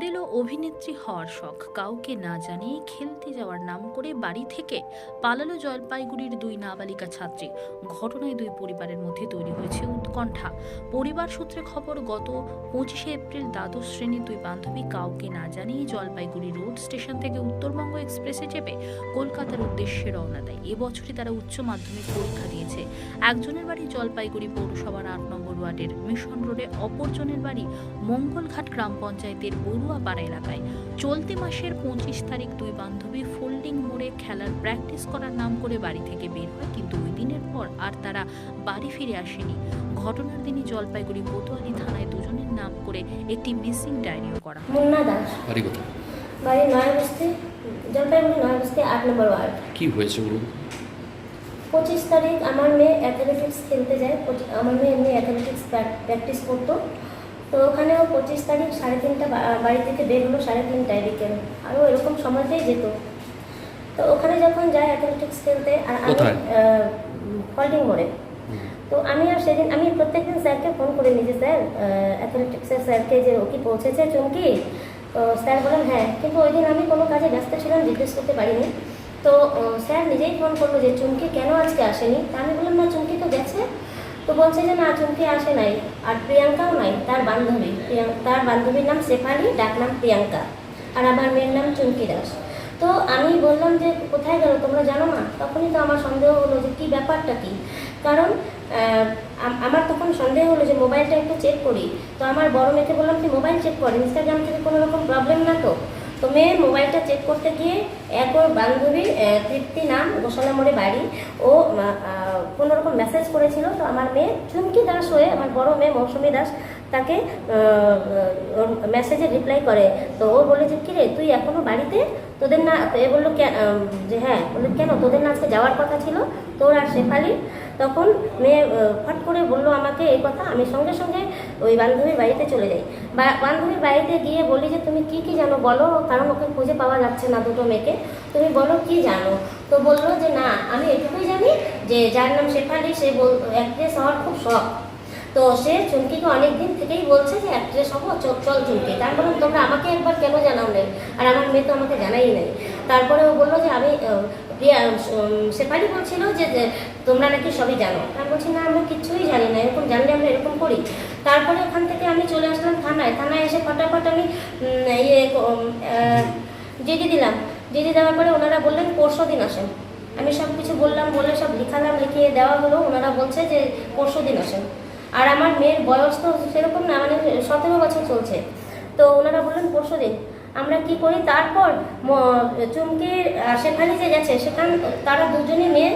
Model ও অভিনেত্রী হওয়ার শখ। কাউকে না জানিয়ে খেলতে যাওয়ার নাম করে বাড়ি থেকে পালালো জলপাইগুড়ির দুই নাবালিকা ছাত্রী। ঘটনায় দুই পরিবারের মধ্যে তৈরি হয়েছে উৎকণ্ঠা। পরিবার সূত্রে খবর, গত পঁচিশে এপ্রিল দ্বাদশ শ্রেণির দুই বান্ধবী কাউকে না জানিয়ে জলপাইগুড়ি রোড স্টেশন থেকে উত্তরবঙ্গ এক্সপ্রেসে চেপে কলকাতার উদ্দেশ্যে রওনা দেয়। এবছরই তারা উচ্চ মাধ্যমিক পরীক্ষা দিয়েছে। একজনের বাড়ি জলপাইগুড়ি পৌরসভার আট নম্বর ওয়ার্ডের মিশন রোডে, অপরজনের বাড়ি মঙ্গলঘাট গ্রাম পঞ্চায়েতের বড়ুয়াপাড়া এলাকায়। চলতি মাসের পঁচিশ তারিখ দুই বান্ধবী ফোল্ডিং মোড়ে খেলার প্র্যাকটিস করার নাম করে বাড়ি থেকে বের হয় কিন্তু ওই দিনের পর আর তারা বাড়ি ফিরে আসেনি। ঘটনার দিনই জলপাইগুড়ি কোতোয়ালি থানায় দুজনের নাম করে একটি মিসিং ডায়েরিও করা মুন্না দাস। বাড়ি কোথায়? বাড়ি নয় বস্তি জলপাইগুড়ি নয় বস্তি আট নম্বর ওয়ার্ড। কি হয়েছে বলুন? পঁচিশ তারিখ আমার মেয়ে অ্যাথলেটিক্স খেলতে যায় আমার মেয়ে এমনি অ্যাথলেটিক্স প্র্যাকটিস করতো। তো ওখানেও পঁচিশ তারিখ সাড়ে তিনটা বাড়ি থেকে বের হলো সাড়ে তিনটায় বিকেল। আরও এরকম সময়তেই যেত। তো ওখানে যখন যায় অ্যাথলেটিক্স খেলতে আর আমি? ফল্ডিং মোড়ে তো আমি আর সেদিন আমি প্রত্যেকদিন স্যারকে ফোন করে নিয়েছি স্যার অ্যাথলেটিক্সের স্যারকে যে ও কি পৌঁছেছে চুমকি? তো স্যার বলেন হ্যাঁ। কিন্তু ওই দিন আমি কোনো কাজে ব্যস্ত ছিলাম জিজ্ঞেস করতে পারিনি। তো স্যার নিজেই ফোন করল যে চুমকি কেন আজকে আসেনি? তা আমি বললাম না চুমকি তো গেছে। তো বলছে যে না, চুমকি আসে নাই। আর প্রিয়াঙ্কাও নাই, তার বান্ধবী। তার বান্ধবীর নাম শেফালি, ডাক নাম প্রিয়াঙ্কা। আর আমার মেয়ের নাম চুমকি দাস। তো আমি বললাম যে, কোথায় গেল তোমরা জানো না? তখনই তো আমার সন্দেহ হলো যে, কী ব্যাপারটা কী? কারণ আমার তখন সন্দেহ হলো যে, মোবাইলটা একটু চেক করি। তো আমার বড় মেয়েকে বললাম কি মোবাইল চেক কর ইনস্টাগ্রাম থেকে কোনো রকম প্রবলেম না তো? তো মেয়ের মোবাইলটা চেক করতে গিয়ে এক ওর বান্ধবী তৃপ্তি নাম গোসালা মোড়ে বাড়ি ও কোনোরকম মেসেজ করেছিল। তো আমার মেয়ে চুমকি দাস হয়ে, আমার বড় মেয়ে মৌসুমী দাস তাকে মেসেজে রিপ্লাই করে। তো ও বলে যে, কিরে, তুই এখনও বাড়িতে? তোদের না, এ বলল "কে- যে হ্যাঁ বলল, কেন? তোদের না আজকে যাওয়ার কথা ছিল? তোর আর শেফালি তখন মেয়ে ফট করে বলল আমাকে এই কথা, আমি সঙ্গে সঙ্গে ওই বান্ধবীর বাড়িতে চলে যাই। বান্ধবীর বাড়িতে গিয়ে বলি যে, তুমি কি কি জানো? বলো, কারণ ওকে খুঁজে পাওয়া যাচ্ছে না দুটো মেয়েকে। তুমি বলো কি জানো? তো বলল যে, না, আমি এটুকুই জানি যে, যার নাম শেফালি, সে বল অ্যাক্ট্রেস হওয়ার খুব শখ। তো সে চুমকিকে অনেক দিন থেকেই বলছে যে অ্যাক্ট্রেস হব চল চল চুমকি। তার বললাম তোমরা আমাকে একবার কেন জানাও নেই আর আমার মেয়ে তো আমাকে জানাই নাই। তারপরে ও বলল যে আমি প্রিয়া উম, বলছিল যে তোমরা নাকি সবই জানো। আমি বলছি না আমরা কিছুই জানি না। এরকম জানলে আমরা এরকম করি। তারপরে ওখান থেকে আমি চলে আসলাম থানায়। থানায় এসে ফটাফট আমি ইয়ে জিডি দিলাম। জিডি দেওয়ার পরে ওনারা বললেন পরশু দিন আসেন। আমি সব কিছু বললাম বলে সব লিখালাম লিখিয়ে দেওয়া হলো। ওনারা বলছে যে পরশু দিন আসেন। আর আমার মেয়ের বয়স তো সেরকম না মানে সতেরো বছর চলছে। তো ওনারা বললেন পরশু দিন। আমরা কি করি? তারপর আহ, সেখানে যে গেছে সেখান তারা দুজনে মেয়ে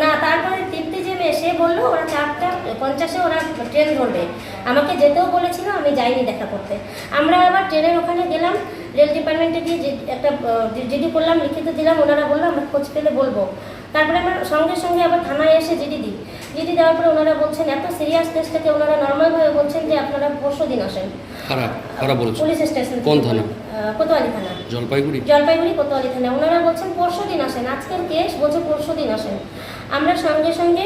না তারপরে তৃপ্তি যে মেয়ে সে বলল ওরা চারটা পঞ্চাশে ওরা ট্রেন ধরবে। আমাকে যেতেও বলেছিল আমি যাইনি দেখা করতে। আমরা আবার ট্রেনের ওখানে গেলাম রেল ডিপার্টমেন্টে গিয়ে একটা জিডি করলাম লিখিত দিলাম ওনারা বলল আমরা খোঁজ পেলে বলব। তারপরে আমরা সঙ্গে সঙ্গে আবার থানায় এসে জিডি দিই। জিডি দেওয়ার পরে ওনারা বলছেন এত সিরিয়াস কেসটাকে ওনারা নর্মালভাবে বলছেন যে আপনারা পরশু দিন আসেন? পুলিশ স্টেশন কোন থানা? কোতোয়ালি থানা। জলপাইগুড়ি। জলপাইগুড়ি কোতোয়ালি থানা। ওনারা বলছেন পরশু দিন আসেন। আজকের কেস বলছে পরশু দিন আসেন। আমরা সঙ্গে সঙ্গে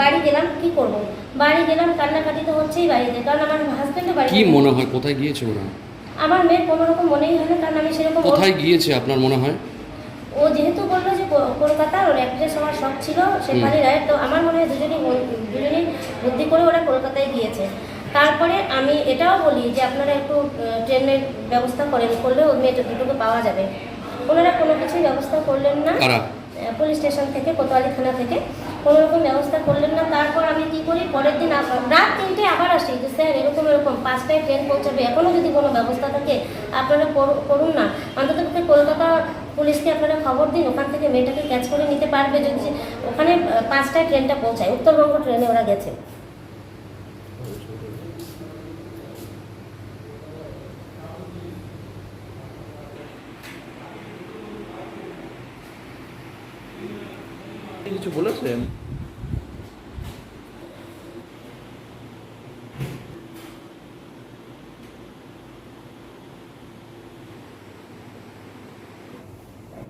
বাড়ি গেলাম কি করব? বাড়ি গেলাম কান্নাকাটি তো হচ্ছেই বাড়িতে। কারণ আমার হাজবেন্ডও বাড়ি কি মনে হয়? কোথায় গিয়েছে ওরা? আমার মেয়ের কোনো রকম মনেই হয় না কারণ আমি সেরকম কোথায় গিয়েছে আপনার মনে হয়? ও যেহেতু বলল যে কলকাতার ওর অ্যাক্ট্রেস হওয়ার শখ ছিল শেফালি রায় তো আমার মনে হয় দুজনই দুজনেই বুদ্ধি করে ওরা কলকাতায় গিয়েছে। তারপরে আমি এটাও বলি যে আপনারা একটু ট্রেনের ব্যবস্থা করেন করলে ওর মেয়েটা দুটোকে পাওয়া যাবে। ওনারা কোনো কিছুই ব্যবস্থা করলেন না। পুলিশ স্টেশন থেকে কোতোয়ালি থানা থেকে। কোনো রকম ব্যবস্থা করলেন না। তারপর আমি কি করি পরের দিন রাত তিনটে আবার আসি যে স্যার এরকম এরকম পাঁচটায় ট্রেন পৌঁছাবে। এখনও যদি কোনো ব্যবস্থা থাকে আপনারা করু- করুন না। অন্তত পক্ষে কলকাতা পুলিশকে আপনারা খবর দিন, ওখান থেকে মেয়েটাকে ক্যাচ করে নিতে পারবে যদি ওখানে পাঁচটায় ট্রেনটা পৌঁছায়। উত্তরবঙ্গ ট্রেনে ওরা গেছে। কিছু বলেছেন?